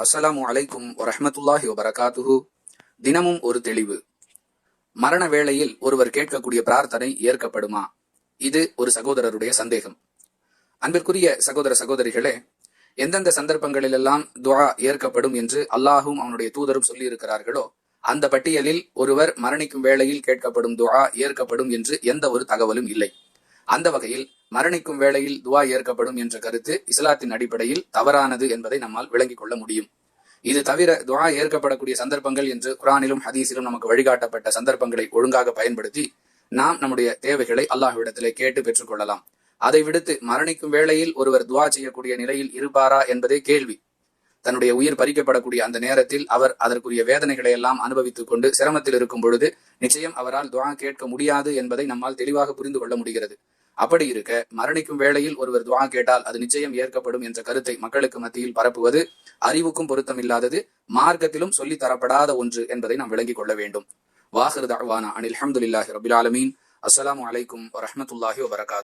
அஸ்ஸலாமு அலைக்கும் வரஹமத்துல்லாஹி வபரகாத்துஹு. தினமும் ஒரு தெளிவு. மரண வேளையில் ஒருவர் கேட்கக்கூடிய பிரார்த்தனை ஏற்கப்படுமா? இது ஒரு சகோதரருடைய சந்தேகம். அன்பிற்குரிய சகோதர சகோதரிகளே எந்தெந்த சந்தர்ப்பங்களிலெல்லாம் துவா ஏற்கப்படும் என்று அல்லாஹும் அவனுடைய தூதரும் சொல்லி இருக்கிறார்களோ அந்த பட்டியலில் ஒருவர் மரணிக்கும் வேளையில் கேட்கப்படும் துவா ஏற்கப்படும் என்று எந்த ஒரு தகவலும் இல்லை. அந்த வகையில் மரணிக்கும் வேளையில் துவா ஏற்கப்படும் என்ற கருத்து இஸ்லாத்தின் அடிப்படையில் தவறானது என்பதை நம்மால் விளங்கிக் கொள்ள முடியும். இது தவிர துவா ஏற்கப்படக்கூடிய சந்தர்ப்பங்கள் என்று குரானிலும் ஹதீஸிலும் நமக்கு வழிகாட்டப்பட்ட சந்தர்ப்பங்களை ஒழுங்காக பயன்படுத்தி நாம் நம்முடைய தேவைகளை அல்லாஹ்விடத்திலே கேட்டு பெற்றுக்கொள்ளலாம். அதை விடுத்து மரணிக்கும் வேளையில் ஒருவர் துவா செய்யக்கூடிய நிலையில் இருப்பாரா என்பதே கேள்வி. தன்னுடைய உயிர் பறிக்கப்படக்கூடிய அந்த நேரத்தில் அவர் அதற்குரிய வேதனைகளை எல்லாம் அனுபவித்துக் கொண்டு சிரமத்தில் இருக்கும் பொழுது நிச்சயம் அவரால் துவா கேட்க முடியாது என்பதை நம்மால் தெளிவாக புரிந்து கொள்ள முடிகிறது. அப்படி இருக்க மரணிக்கும் வேளையில் ஒருவர் துவா கேட்டால் அது நிச்சயம் ஏற்கப்படும் என்ற கருத்தை மக்களுக்கு மத்தியில் பரப்புவது அறிவுக்கும் பொருத்தம் இல்லாதது மார்க்கத்திலும் சொல்லி தரப்படாத ஒன்று என்பதை நாம் விளங்கிக் கொள்ள வேண்டும். வாஹர் தஅவானா அனில் அஹமதுல்லாஹி ரபில் ஆலமீன். அஸ்லாம் வலைக்கும் வரமத்துல்லாஹி வபரகாத்.